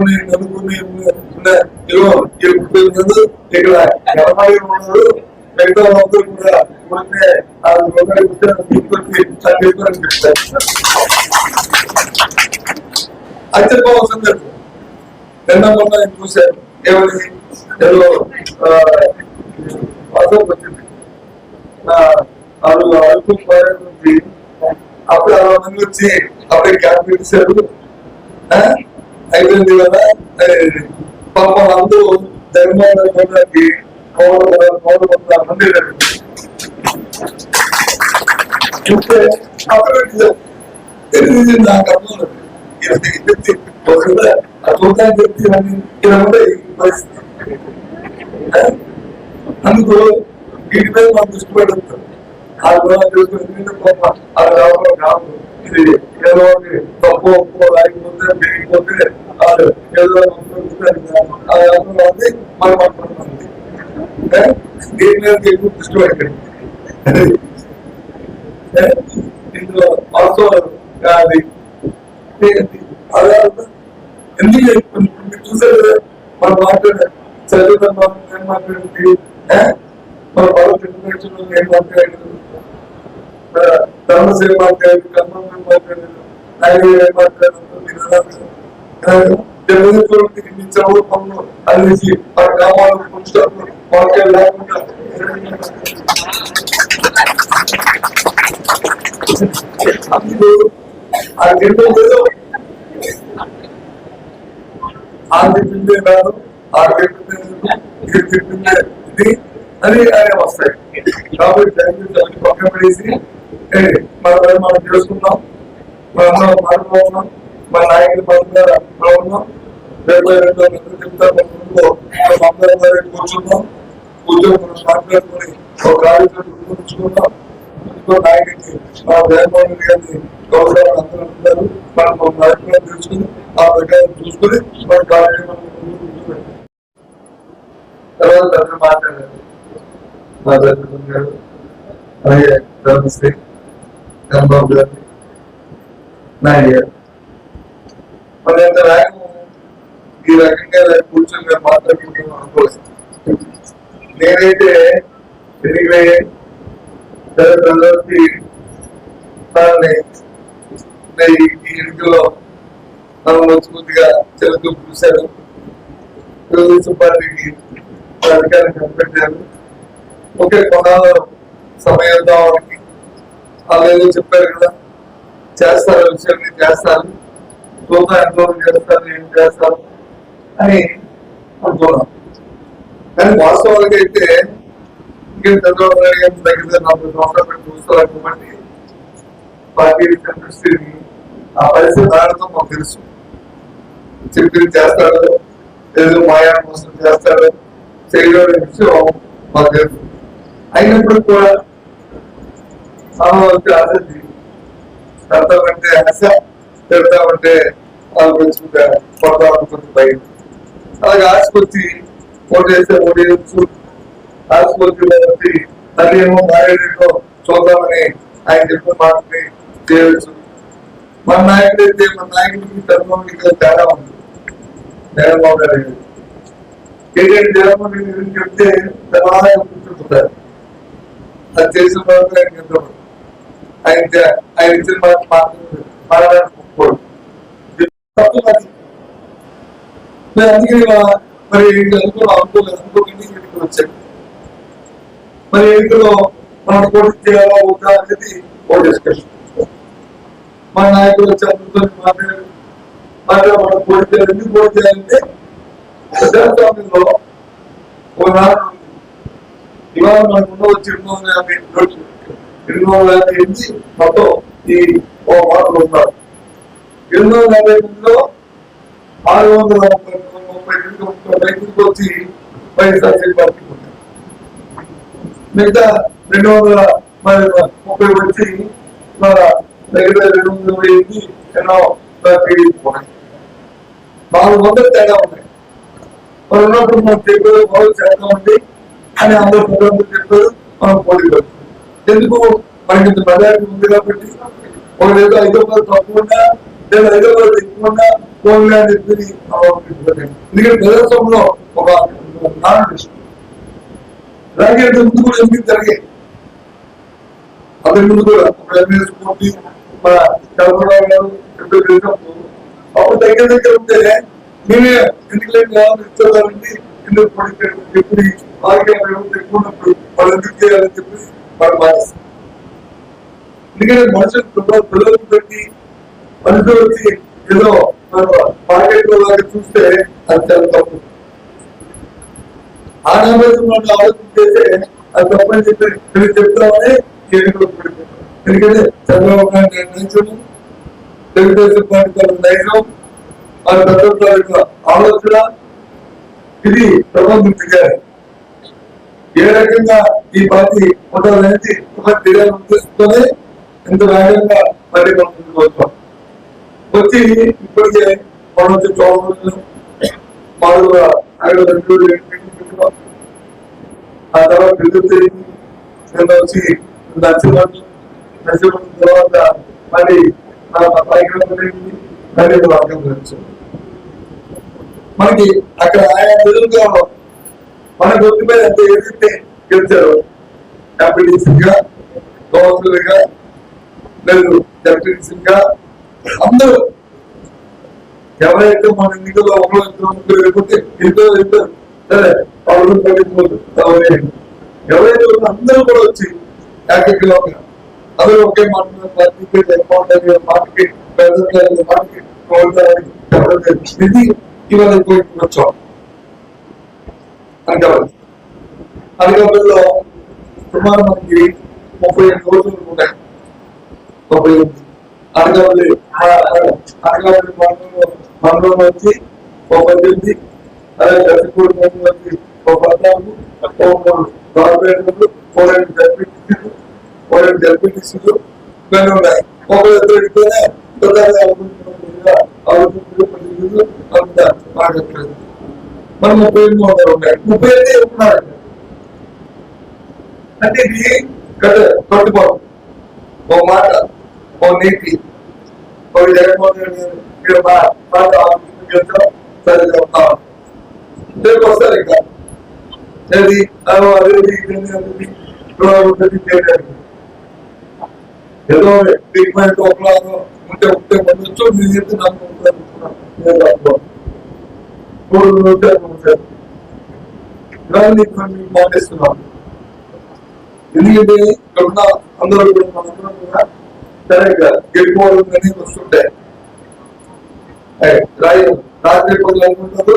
నలుగురిని ఇదిగో ఇక్కడ ఎనభై ఉన్నారు? మిగతా అందరూ కూడా మొన్నే ఆ రూపాయలు నిన్న మొన్న నేను ఏమని? ఏదో వచ్చింది. వాళ్ళు నుంచి అప్పుడు మంది వచ్చి అప్పుడే క్యాంప్ పెట్టేశారు. అయిపోయింది కదా? పాపం అందరూ ధర్మాన్ని పొందడానికి చూస్తే నాకు అర్థం ఇది ఇది ఇలా పరిస్థితి. ఆ? అందుకు వీటిపై మీద మనం దృష్టి పెడతాం ఆ గుణాలు తెలుసుకుని రావడం. ఇది ఏదో తప్పు ఏదో ఆ అది మనం దీని మీద ఎక్కువ దృష్టి పెట్టండి ఇందులో ఆల్సో అది అదే ఎందుకు మీరు చూసారు కదా మనం మాట్లాడే చదువుతాం ఏం మాట్లాడింది మన బాగా తెలిసిన ఏం మాట్లాడారు ధర్మసేవ మాట్లాడారు కర్మం ఏం మాట్లాడారు ఆయన ఏం మాట్లాడారు మీరు ఎలా ఉన్నారు? తెలుగు చూడండి ఇన్ని చదువు పనులు అనేసి ఆ గ్రామాలు పుస్తకాలు వాక్యాలు లేకుండా అందుకు ఆ గిన్నె ఏదో ఆ చెప్పిందే కాదు ఆ చెప్పిందే ఇది చెప్పిందే ఇది అని అనే వస్తాయి కాబట్టి దాన్ని దాన్ని పక్కన పడేసి మనం మన పని మనం చేసుకుందాం ఉన్నాం. మన నాయకులు మనం ఉన్నాం. డెబ్బై రెండో మంది చెప్తారు మన ముందులో మనం అందరం దగ్గర కూర్చుందాం. కూర్చొని మనం మాట్లాడుకొని ఒక కార్యక్రమం గుర్తుంచుకుందాం ఇంకో నాయకుడికి మా జగన్మోహన్ రెడ్డి గారిని గౌరవం అందరూ ఉంటారు మనం మన నాయకులను తెలుసుకుని ఆ ప్రకారం చూసుకుని మన కార్యక్రమం తర్వాత అందరూ మాట్లాడారు మా జగన్మోహన్ గారు అలాగే నమస్తే. చంద్రబాబు గారు నాయుడు గారు మరి ఎంత రాయము ఈ రకంగా కూర్చొని మేము మాట్లాడుకుంటున్నాం అనుకోవచ్చు నేనైతే ఎన్నికలే ప్రజలకి దాన్ని ఈ ఇంటిలో మనం మర్చిపోతుగా తెలుగు చూశారు తెలుగుదేశం పార్టీకి అధికారం కనిపెట్టారు ఒకే కొనాలో సమయం వారికి వాళ్ళు చెప్పారు కదా. చేస్తారు విషయాన్ని చేస్తారు. చూద్దాం ఎంతో చేస్తారు ఏం చేస్తారు అని అనుకున్నాం. కానీ వాస్తవానికి అయితే ఇంకా చంద్రబాబు నాయుడు గారి దగ్గర నలభై సంవత్సరాలు చూస్తారు కాబట్టి పార్టీ కనిపిస్తుంది ఆ పరిస్థితి రావడం మాకు తెలుసు. చెప్పింది చేస్తాడు ఏదో మాయా మోసం చేస్తాడు చేయడం విషయం మాకు తెలుసు. అయినప్పుడు కూడా సామాజిక ఆసక్తి. పెడతామంటే ఆశ పెడతామంటే వాళ్ళు పెంచుకుంటే కొడతామని కొంచెం భయం. అలాగే ఆశకొచ్చి ఓటేస్తే ఓటేయచ్చు. ఆశకొచ్చి కాబట్టి అది ఏమో మారేడో చూద్దామని ఆయన చెప్పిన మాటని చేయవచ్చు మన నాయకుడు అయితే మన నాయకుడికి చంద్రబాబుకి తేడా ఉంది. జగన్మోహన్ రెడ్డి ఏంటంటే జగన్మోహన్ రెడ్డి గురించి చెప్తే తెలంగాణ కూర్చుంటారు అది చేసిన తర్వాత ఆయన నిద్రపోడు. ఆయన ఆయన ఇచ్చిన తప్పు మరి అందుకే మరి అనుకో అనుకోలేదు అనుకోకుండా ఇంటికి వచ్చాడు మరి ఎన్నికలో మనం పోటీ చేయాలా వద్దా అనేది డిస్కషన్ మా నాయకులు వచ్చి అందరితో మాట్లాడారు. మరి మనం పోటీ చేయాలి ఎందుకు పోటీ చేయాలంటే ప్రజాస్వామ్యంలో ఒకనాడు ఇవాళ మనకు ఉన్న వచ్చి రెండు వందల యాభై ఎనిమిది వందల యాభై ఎనిమిది మొత్తం ఈ ఓ మాటలు ఉన్నారు ఎనిమిది వందల యాభై ఎనిమిదిలో ఆరు వందల ముప్పై ముప్పై ఎనిమిది ముప్పై రైతులకు వచ్చి వైఎస్ఆర్సీ పార్టీ ఉంటారు మిగతా రెండు వందల మరి ముప్పై వచ్చి మన దగ్గర రెండు వందల ఇరవై ఎనిమిది ఎన్నో టీడీపీ ఉన్నాయి నాలుగు వందలు తేడా ఉన్నాయి మరి ఉన్నప్పుడు మనం చెప్పారు బాగు చేద్దామండి అని అందరూ ప్రజలు చెప్పారు మనం పోటీ పెడతాం ఎందుకు మనకి ఇంత మెజారిటీ ఉంది కాబట్టి ఒకవేళ ఐదో పది తప్పకుండా లేదా హైదరాబాద్ ఎక్కువగా ఫోన్లే అని చెప్పి ఎందుకంటే ప్రజాస్వామ్యంలో ఒక నాన్ అలాగే ఇంతకు ముందు కూడా ఎందుకు జరిగాయి? అతని ముందు కూడా ఒక ఎంఎస్ పోటీ మన చంద్రబాబు గారు ఎంపీ చేసినప్పుడు అప్పుడు దగ్గర దగ్గర ఉంటే మేమే ఎన్నికలకు కావాలని ఇచ్చేదానండి ఎందుకు పడిపోయాడు చెప్పి ఆరోగ్యం ఎక్కువ ఉన్నప్పుడు వాళ్ళు ఎందుకు చేయాలని చెప్పి వాళ్ళు బాధిస్తారు ఎందుకంటే మనుషులు పిల్లలు పెట్టి మనుషులు వచ్చి ఏదో మార్కెట్లో చూస్తే అది చాలా తప్పు. ఆ ఆలోచన చేస్తే అది తప్పని చెప్పి నేను చెప్తామని ఎన్నికలు పెడుతున్నాం ఎందుకంటే చంద్రబాబు నాయుడు గారి నైజం తెలుగుదేశం పార్టీ గారి నైజం ఆ ప్రభుత్వ యొక్క ఆలోచన ఇది ప్రబంధం దిగారు ఏ రకంగా ఈ పార్టీ మొదలైంది ఒక దిగాలు ఉద్దేశంతోనే ఎంత వేగంగా మళ్ళీ మనం ముందుకు వచ్చి ఇప్పటికే మనం వచ్చి చోళ మామూలుగా ఆ తర్వాత విద్యుత్ వచ్చి నచ్చబడి నచ్చబడిన తర్వాత మరి మనకి అక్కడ ఆయా ఎదురుగా మన గుర్తు మీద ఎంత ఏదైతే గెలిచారో. ఎంపీటీసీగా గవర్నర్గా లేదు ఎంపీటీసీగా అందరూ ఎవరైతే మన ఎన్నికల్లో ఒకరు ఇద్దరు లేకపోతే ఇద్దరు ఇద్దరు సరే వాళ్ళు పట్టించుకోదు ఎవరైతే అందరూ కూడా వచ్చి ఏకగ్రీవంగా అందరూ ఒకే మాట పార్టీకి లేకపోతే పార్టీకి పేదలకు పార్టీకి కోరుతారని చెప్పడం జరిగింది. ఇది ఇవాళ ఎక్కువ వచ్చాం అనకాపల్లి అనకాపల్లిలో సుమారు మనకి ముప్పై ఎనిమిది రోజులు ఉన్నాయి ముప్పై ఎనిమిది అనకాపల్లి అనకాపల్లి మండలంలో మండలం వచ్చి ఒక పద్దెనిమిది అలాగే దర్శకూడి మండలం వచ్చి ఒక పద్నాలుగు. ఒక మూడు కార్పొరేటర్లు పోరాడు జడ్పీటీసీలు పోరాడు జడ్పీటీసీలు ఇవన్నీ ఉన్నాయి. ఒక ఇద్దరితోనే ప్రధానంగా మాట్లాడలేదు మనం ముప్పై ఎనిమిది వందలు ఉన్నాయి. ముప్పై ఎనిమిది ఉన్నారు అంటే ఇది కట్ట కట్టుబాటు ఓ మాట ఓ నీతి ఒక జగన్మోహన్ రెడ్డి గారు మీరు మా మాట ఆలోచించాం సరే చెప్తాం రేపు వస్తారు ఇంకా అది అదో అదేది ఇదేది అనేది ఇప్పుడు ఉంటుంది చేయలేదు. ఏదో ట్రీట్మెంట్ ఒకలాగా ఉంటే ఉంటే ఉండొచ్చు నేను చెప్తే నాకు ఉంటుంది అనుకున్నాను. నేను అనుకోను. మూడు ఉంటే ఉంటాను దాన్ని కొన్ని మాటిస్తున్నాను ఎందుకంటే ఇక్కడ ఉన్న అందరూ కూడా మనందరం కూడా సరిగ్గా గెలిపోవడం వస్తుంటాయి రాయి రాత్రి పనులు అనుకుంటారు